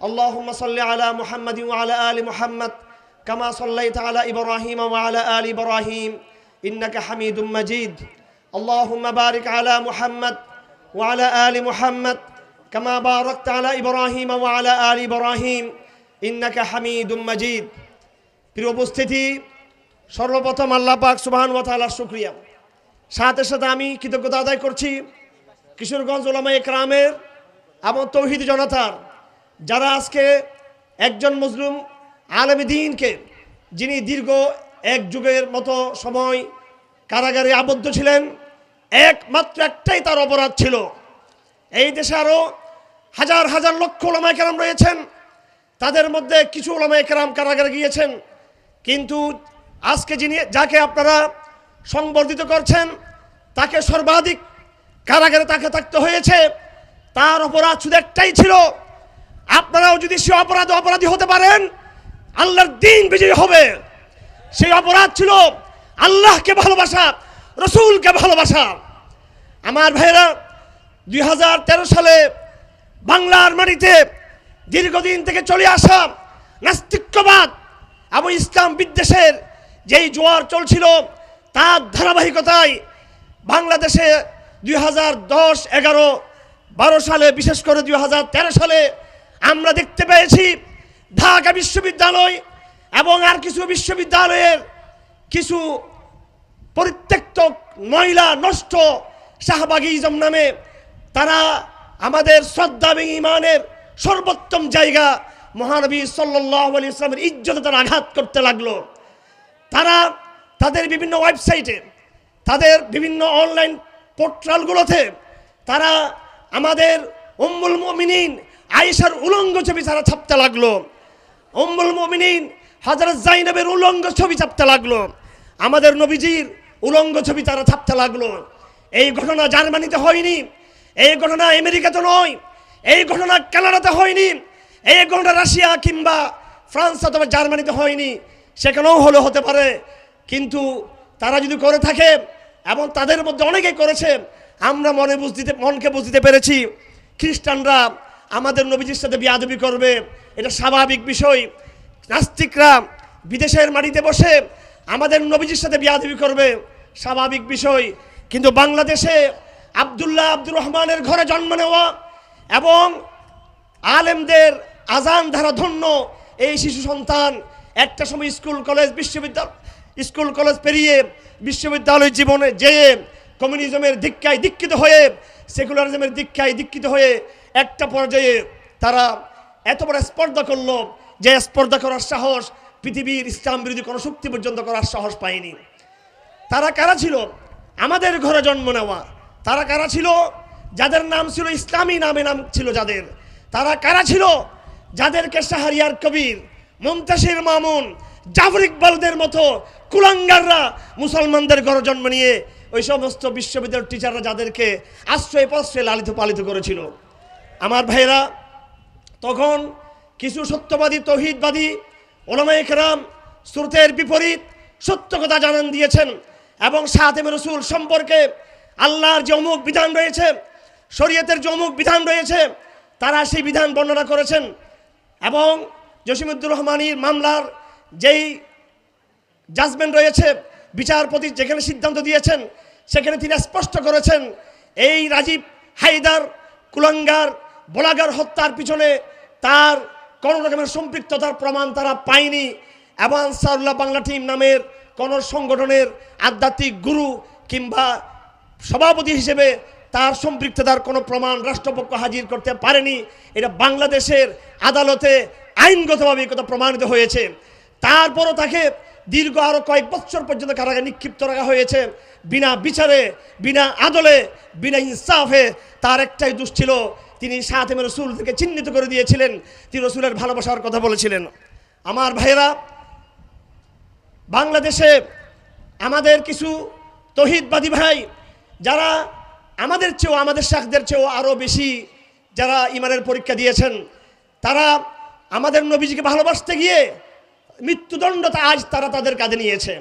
اللهم صل على محمد وعلى آل محمد كما صليت على إبراهيم وعلى آل إبراهيم إنك حميد مجيد اللهم بارك على محمد وعلى آل محمد كما باركت على إبراهيم وعلى آل إبراهيم إنك حميد مجيد প্রিয় উপস্থিতি সর্বপ্রথম আল্লাহ পাক সুবহান ওয়া তাআলার শুকরিয়া সাথে সাথে আমি কৃতজ্ঞতা আদায় করছি কিশোরগঞ্জ ওলামা একরামের এবং তৌহিদ জনতার যারা আজকে একজন মুসলিম আলমী দিনকে, যিনি দীর্ঘ এক যুগের মতো সময় কারাগারে আবদ্ধ ছিলেন, একমাত্র একটাই তার অপরাধ ছিল। এই দেশে আরও হাজার হাজার লক্ষ ওলামা একরাম রয়েছেন। তাদের মধ্যে কিছু ওলামা একরাম কারাগারে গিয়েছেন। কিন্তু আজকে যিনি, যাকে আপনারা সংবর্ধিত করছেন, তাকে সর্বাধিক কারাগারে তাকে থাকতে হয়েছে, তার অপরাধ শুধু একটাই ছিল আপনারাও যদি সে অপরাধ অপরাধী হতে পারেন, আল্লাহর দিন বিজয়ী হবে। সেই অপরাধ ছিল আল্লাহকে ভালোবাসা, রসুলকে ভালোবাসা। আমার ভাইয়েরা, দুই সালে বাংলার মাটিতে দীর্ঘদিন থেকে চলে আসা নাস্তিক্যবাদ এবং ইসলাম বিদ্বেষের যেই জোয়ার চলছিল, তার ধারাবাহিকতায় বাংলাদেশে দুই হাজার দশ এগারো বারো সালে, বিশেষ করে দুই হাজার তেরো সালে আমরা দেখতে পেয়েছি ঢাকা বিশ্ববিদ্যালয় এবং আর কিছু বিশ্ববিদ্যালয়ের কিছু পরিত্যক্ত ময়লা নষ্ট শাহবাগিজম নামে তারা আমাদের শ্রদ্ধা এবং ইমানের সর্বোত্তম জায়গা মহানবী সাল্লাহ আলী ইসলামের ইজ্জতে তারা আঘাত করতে লাগল। তারা তাদের বিভিন্ন ওয়েবসাইটে, তাদের বিভিন্ন অনলাইন পোর্টালগুলোতে তারা আমাদের উম্মুল মমিনিন আয়েশার উলঙ্গ ছবি তারা ছাপতে লাগল। উম্মুল মমিনিন, হজরত জাইনবের উলঙ্গ ছবি ছাপতে লাগল। আমাদের নবীজির উলঙ্গ ছবি তারা ছাপতে লাগল। এই ঘটনা জার্মানিতে হয়নি, এই ঘটনা আমেরিকাতে নয়, এই ঘটনা কানাডাতে হয়নি, এই ঘটনা রাশিয়া কিংবা ফ্রান্স অথবা জার্মানিতে হয়নি, সেখানেও হলে হতে পারে। কিন্তু তারা যদি করে থাকে, এবং তাদের মধ্যে অনেকেই করেছে, আমরা মনে বুঝতে মনকে বুঝতে পেরেছি, খ্রিস্টানরা আমাদের নবীজির সাথে বিয়াদবি করবে, এটা স্বাভাবিক বিষয়। নাস্তিকরা বিদেশের মাটিতে বসে আমাদের নবীজির সাথে বিয়াদবি করবে, স্বাভাবিক বিষয়। কিন্তু বাংলাদেশে আবদুল্লাহ আব্দুর রহমানের ঘরে জন্ম নেওয়া এবং আলেমদের আজান ধারা ধন্য এই শিশু সন্তান একটা সময় স্কুল, কলেজ বিশ্ববিদ্যালয় স্কুল, কলেজ পেরিয়ে বিশ্ববিদ্যালয় জীবনে যেয়ে কমিউনিজমের দীক্ষায় দীক্ষিত হয়ে সেকুলারিজমের দীক্ষায় দীক্ষিত হয়ে একটা পর্যায়ে তারা এত বড় স্পর্ধা করল যে স্পর্ধা করার সাহস পৃথিবীর ইসলাম বিরোধী কোনো শক্তি পর্যন্ত করার সাহস পায়নি। তারা কারা ছিল? আমাদের ঘরে জন্ম নেওয়া। তারা কারা ছিল? যাদের নাম ছিল ইসলামী নামে নাম ছিল যাদের। তারা কারা ছিল? যাদেরকে শাহরিয়ার কবির, মুন্তাসির মামুন, জাফর ইকবালদের মতো কুলাঙ্গাররা মুসলমানদের ঘরে জন্ম নিয়ে ওই সমস্ত বিশ্ববিদ্যালয়ের টিচাররা যাদেরকে আশ্রয় পাশ্রয় লালিত পালিত করেছিল। আমার ভাইয়েরা, তখন কিছু সত্যবাদী, তৌহিদবাদী ওলামাই কেরাম শ্রুতের বিপরীত সত্য কথা জানান দিয়েছেন এবং সাহাতেম রসুল সম্পর্কে আল্লাহর যে অমুক বিধান রয়েছে, শরীয়তের যে অমুক বিধান রয়েছে, তারা সেই বিধান বর্ণনা করেছেন এবং জসিমুদ্দুর রহমানির মামলার যেই জাজমেন্ট রয়েছে, বিচারপতি যেখানে সিদ্ধান্ত দিয়েছেন, সেখানে তিনি স্পষ্ট করেছেন, এই রাজীব হায়দার কুলাঙ্গার বোলাগার হত্যার পিছনে তার কোনো রকমের সম্পৃক্ততার প্রমাণ তারা পায়নি। এবং আনসারুল্লাহ বাংলা টিম নামের কোন সংগঠনের আধ্যাত্মিক গুরু কিংবা সভাপতি হিসেবে তার সম্পৃক্ততার কোনো প্রমাণ রাষ্ট্রপক্ষ হাজির করতে পারেনি। এটা বাংলাদেশের আদালতে আইনগতভাবে কথা প্রমাণিত হয়েছে। তারপরও তাকে দীর্ঘ আরও কয়েক বছর পর্যন্ত কারাগারে নিক্ষিপ্ত রাখা হয়েছে। বিনা বিচারে, বিনা আদলে, বিনা ইনসাফে তার একটাই দোষ ছিল তিনি সাথেমে রসুল থেকে চিহ্নিত করে দিয়েছিলেন। তিনি রসুলের ভালোবাসার কথা বলেছিলেন। আমার ভাইয়েরা, বাংলাদেশে আমাদের কিছু তহিদবাদী ভাই, যারা আমাদের চেয়েও, আমাদের শাখদের চেয়েও আরও বেশি যারা ইমানের পরীক্ষা দিয়েছেন, তারা আমাদের নবীজিকে ভালোবাসতে গিয়ে মৃত্যুদণ্ডতা আজ তারা তাদের কাঁধে নিয়েছে।